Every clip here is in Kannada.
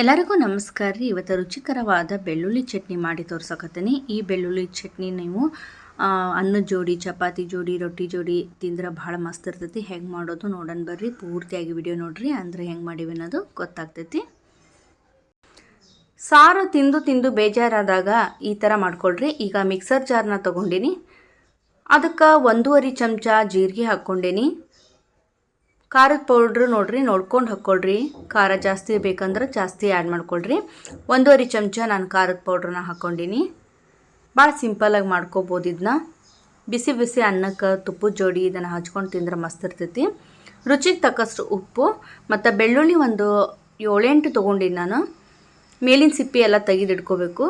ಎಲ್ಲರಿಗೂ ನಮಸ್ಕಾರ ರೀ. ಇವತ್ತು ರುಚಿಕರವಾದ ಬೆಳ್ಳುಳ್ಳಿ ಚಟ್ನಿ ಮಾಡಿ ತೋರ್ಸಕತ್ತೀನಿ. ಈ ಬೆಳ್ಳುಳ್ಳಿ ಚಟ್ನಿ ನೀವು ಅನ್ನದ ಜೋಡಿ, ಚಪಾತಿ ಜೋಡಿ, ರೊಟ್ಟಿ ಜೋಡಿ ತಿಂದ್ರೆ ಭಾಳ ಮಸ್ತ್ ಇರ್ತೈತಿ. ಹೆಂಗೆ ಮಾಡೋದು ನೋಡೋಣ ಬರ್ರಿ. ಪೂರ್ತಿಯಾಗಿ ವಿಡಿಯೋ ನೋಡ್ರಿ. ಅಂದ್ರೆ ಹೆಂಗೆ ಮಾಡೀವಿ ಅನ್ನೋದು ಗೊತ್ತಾಗ್ತೈತಿ. ಸಾರು ತಿಂದು ತಿಂದು ಬೇಜಾರಾದಾಗ ಈ ಥರ ಮಾಡ್ಕೊಳ್ರಿ. ಈಗ ಮಿಕ್ಸರ್ ಜಾರ್ನ ತೊಗೊಂಡಿನಿ. ಅದಕ್ಕೆ ಒಂದೂವರೆ ಚಮಚ ಜೀರಿಗೆ ಹಾಕ್ಕೊಂಡೇನಿ. ಖಾರದ ಪೌಡ್ರ್ ನೋಡಿರಿ, ನೋಡ್ಕೊಂಡು ಹಾಕ್ಕೊಳ್ರಿ ಖಾರ ಜಾಸ್ತಿ ಬೇಕಂದ್ರೆ ಜಾಸ್ತಿ ಆ್ಯಡ್ ಮಾಡ್ಕೊಳ್ರಿ. ಒಂದೂವರೆ ಚಮಚ ನಾನು ಖಾರದ ಪೌಡ್ರನ್ನ ಹಾಕ್ಕೊಂಡಿನಿ ಭಾಳ ಸಿಂಪಲಾಗಿ ಮಾಡ್ಕೋಬೋದು ಇದನ್ನ ಬಿಸಿ ಬಿಸಿ ಅನ್ನಕ್ಕೆ ತುಪ್ಪದ ಜೋಡಿ ಇದನ್ನು ಹಚ್ಕೊಂಡು ತಿಂದ್ರೆ ಮಸ್ತ್ ಇರ್ತೈತಿ. ರುಚಿಗೆ ತಕ್ಕಷ್ಟು ಉಪ್ಪು ಮತ್ತು ಬೆಳ್ಳುಳ್ಳಿ ಒಂದು ಏಳೆಂಟು ತೊಗೊಂಡಿನಿ ನಾನು. ಮೇಲಿನ ಸಿಪ್ಪಿ ಎಲ್ಲ ತೆಗೆದಿಟ್ಕೋಬೇಕು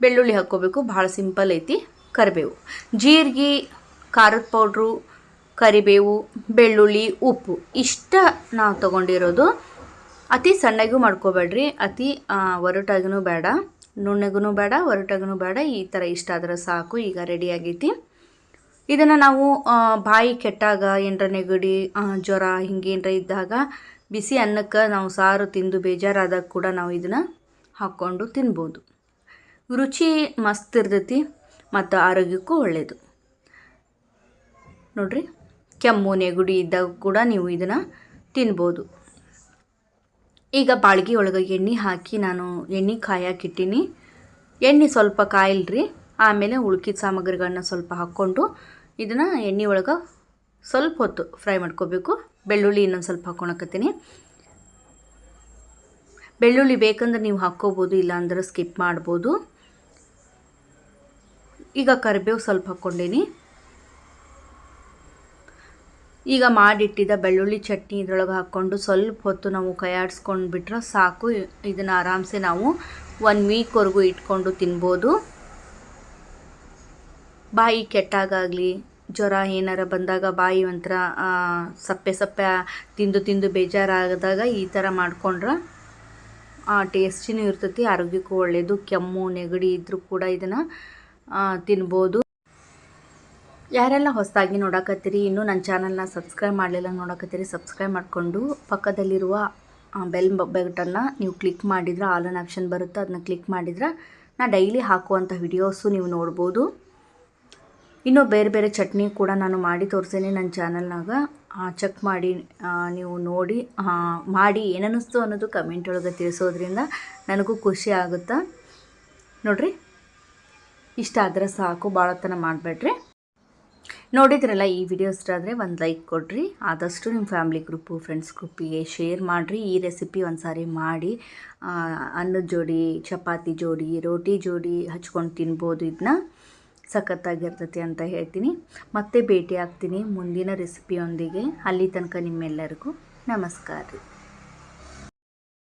ಬೆಳ್ಳುಳ್ಳಿ ಹಾಕ್ಕೋಬೇಕು ಭಾಳ ಸಿಂಪಲ್ ಐತಿ. ಕರಿಬೇವು. ಜೀರಿಗೆ, ಖಾರದ ಪೌಡ್ರು ಕರಿಬೇವು, ಬೆಳ್ಳುಳ್ಳಿ, ಉಪ್ಪು ಇಷ್ಟ ನಾವು ತೊಗೊಂಡಿರೋದು. ಅತಿ ಸಣ್ಣಗೂ ಮಾಡ್ಕೋಬೇಡ್ರಿ, ಅತಿ ಒರಟಾಗೂ ಬೇಡ ನುಣ್ಣಗೂ ಬೇಡ ಒರಟಾಗೂ ಬೇಡ, ಈ ಥರ ಇಷ್ಟ ಆದರೆ ಸಾಕು, ಈಗ ರೆಡಿ ಆಗೈತಿ. ಇದನ್ನು ನಾವು ಬಾಯಿ ಕೆಟ್ಟಾಗ, ಏನರ ನೆಗಡಿ ಜ್ವರ ಹಿಂಗೇನರ ಇದ್ದಾಗ ಬಿಸಿ ಅನ್ನಕ್ಕೆ ನಾವು ಸಾರು ತಿಂದು ಬೇಜಾರಾದಾಗ ಕೂಡ ನಾವು ಇದನ್ನು ಹಾಕ್ಕೊಂಡು ತಿನ್ಬೋದು. ರುಚಿ ಮಸ್ತ್ ಇರ್ತೈತಿ, ಮತ್ತು ಆರೋಗ್ಯಕ್ಕೂ ಒಳ್ಳೆಯದು ನೋಡಿರಿ. ಕೆಮ್ಮು, ನೆಗಡಿ ಇದ್ದಾಗ ಕೂಡ ನೀವು ಇದನ್ನು ತಿನ್ಬೋದು. ಈಗ ಬಾಳ್ಗೆ ಒಳಗೆ ಎಣ್ಣೆ ಹಾಕಿ ನಾನು ಎಣ್ಣೆ ಕಾಯಕ್ಕಿಟ್ಟೀನಿ ಎಣ್ಣೆ ಸ್ವಲ್ಪ ಕಾಯಿಲ್ರಿ, ಆಮೇಲೆ ಉಳ್ಕಿದ ಸಾಮಗ್ರಿಗಳನ್ನ ಸ್ವಲ್ಪ ಹಾಕ್ಕೊಂಡು ಇದನ್ನು ಎಣ್ಣೆ ಒಳಗೆ ಸ್ವಲ್ಪ ಹೊತ್ತು ಫ್ರೈ ಮಾಡ್ಕೋಬೇಕು. ಬೆಳ್ಳುಳ್ಳಿ ಇನ್ನೊಂದು ಸ್ವಲ್ಪ ಹಾಕ್ಕೊಳಕತ್ತೀನಿ. ಬೆಳ್ಳುಳ್ಳಿ ಬೇಕಂದ್ರೆ ನೀವು ಹಾಕ್ಕೋಬೋದು, ಇಲ್ಲಾಂದ್ರೆ ಸ್ಕಿಪ್ ಮಾಡ್ಬೋದು. ಈಗ ಕರಿಬೇವು ಸ್ವಲ್ಪ ಹಾಕ್ಕೊಂಡೀನಿ. ಈಗ ಮಾಡಿಟ್ಟಿದ್ದ ಬೆಳ್ಳುಳ್ಳಿ ಚಟ್ನಿ ಇದ್ರೊಳಗೆ ಹಾಕ್ಕೊಂಡು ಸ್ವಲ್ಪ ಹೊತ್ತು ನಾವು ಕೈಯಾಡಿಸ್ಕೊಂಡು ಬಿಟ್ರೆ ಸಾಕು. ಇದನ್ನು ಆರಾಮ್ಸೆ ನಾವು ಒನ್ ವೀಕ್ವರೆಗೂ ಇಟ್ಕೊಂಡು ತಿನ್ಬೋದು. ಬಾಯಿ ಕೆಟ್ಟಾಗಲಿ ಜ್ವರ ಏನಾರ ಬಂದಾಗ ಬಾಯಿ ಒಂಥರ ಸಪ್ಪೆ ಸಪ್ಪೆ ತಿಂದು ತಿಂದು ಬೇಜಾರಾಗದಾಗ ಈ ಥರ ಮಾಡಿಕೊಂಡ್ರೆ ಟೇಸ್ಟಿನೂ ಇರ್ತೈತಿ, ಆರೋಗ್ಯಕ್ಕೂ ಒಳ್ಳೆಯದು ಕೆಮ್ಮು, ನೆಗಡಿ ಇದ್ದರೂ ಕೂಡ ಇದನ್ನು ತಿನ್ಬೋದು. ಯಾರೆಲ್ಲ ಹೊಸದಾಗಿ ನೋಡಕತ್ತೀರಿ, ಇನ್ನೂ ನನ್ನ ಚಾನಲ್ನ ಸಬ್ಸ್ಕ್ರೈಬ್ ಮಾಡಲಿಲ್ಲ ನೋಡಕತ್ತೀರಿ, ಸಬ್ಸ್ಕ್ರೈಬ್ ಮಾಡಿಕೊಂಡು ಪಕ್ಕದಲ್ಲಿರುವ ಬೆಲ್ ಬಟನ್ನ ನೀವು ಕ್ಲಿಕ್ ಮಾಡಿದ್ರೆ ಆಲ್ ಅನ್ ಆಪ್ಷನ್ ಬರುತ್ತೆ, ಅದನ್ನ ಕ್ಲಿಕ್ ಮಾಡಿದ್ರೆ ನಾ ಡೈಲಿ ಹಾಕುವಂಥ ವಿಡಿಯೋಸು ನೀವು ನೋಡ್ಬೋದು. ಇನ್ನೂ ಬೇರೆ ಬೇರೆ ಚಟ್ನಿ ಕೂಡ ನಾನು ಮಾಡಿ ತೋರಿಸೇನೆ ನನ್ನ ಚಾನಲ್ನಾಗ. ಚೆಕ್ ಮಾಡಿ ನೀವು ನೋಡಿ ಮಾಡಿ ಏನನ್ನಿಸ್ತು ಅನ್ನೋದು ಕಮೆಂಟ್ ಒಳಗೆ ತಿಳಿಸೋದ್ರಿಂದ ನನಗೂ ಖುಷಿ ಆಗುತ್ತೆ? ನೋಡಿರಿ, ಇಷ್ಟ ಆದರೆ ಸಾಕು ಭಾಳತನ ಮಾಡಬೇಡ್ರಿ. ನೋಡಿದ್ರಲ್ಲ ಈ ವಿಡಿಯೋ ಆದರೆ ಒಂದು ಲೈಕ್ ಕೊಡಿರಿ, ಆದಷ್ಟು ನಿಮ್ಮ ಫ್ಯಾಮಿಲಿ ಗ್ರೂಪು, ಫ್ರೆಂಡ್ಸ್ ಗ್ರೂಪಿಗೆ ಶೇರ್ ಮಾಡಿರಿ. ಈ ರೆಸಿಪಿ ಒಂದು ಸಾರಿ ಮಾಡಿ ಅನ್ನದ ಜೋಡಿ, ಚಪಾತಿ ಜೋಡಿ, ರೋಟಿ ಜೋಡಿ ಹಚ್ಕೊಂಡು ತಿನ್ಬೋದು ಇದನ್ನ ಸಖತ್ತಾಗಿರ್ತೈತಿ ಅಂತ ಹೇಳ್ತೀನಿ. ಮತ್ತೆ ಭೇಟಿ ಆಗ್ತೀನಿ ಮುಂದಿನ ರೆಸಿಪಿಯೊಂದಿಗೆ. ಅಲ್ಲಿ ತನಕ ನಿಮ್ಮೆಲ್ಲರಿಗೂ ನಮಸ್ಕಾರ ರೀ.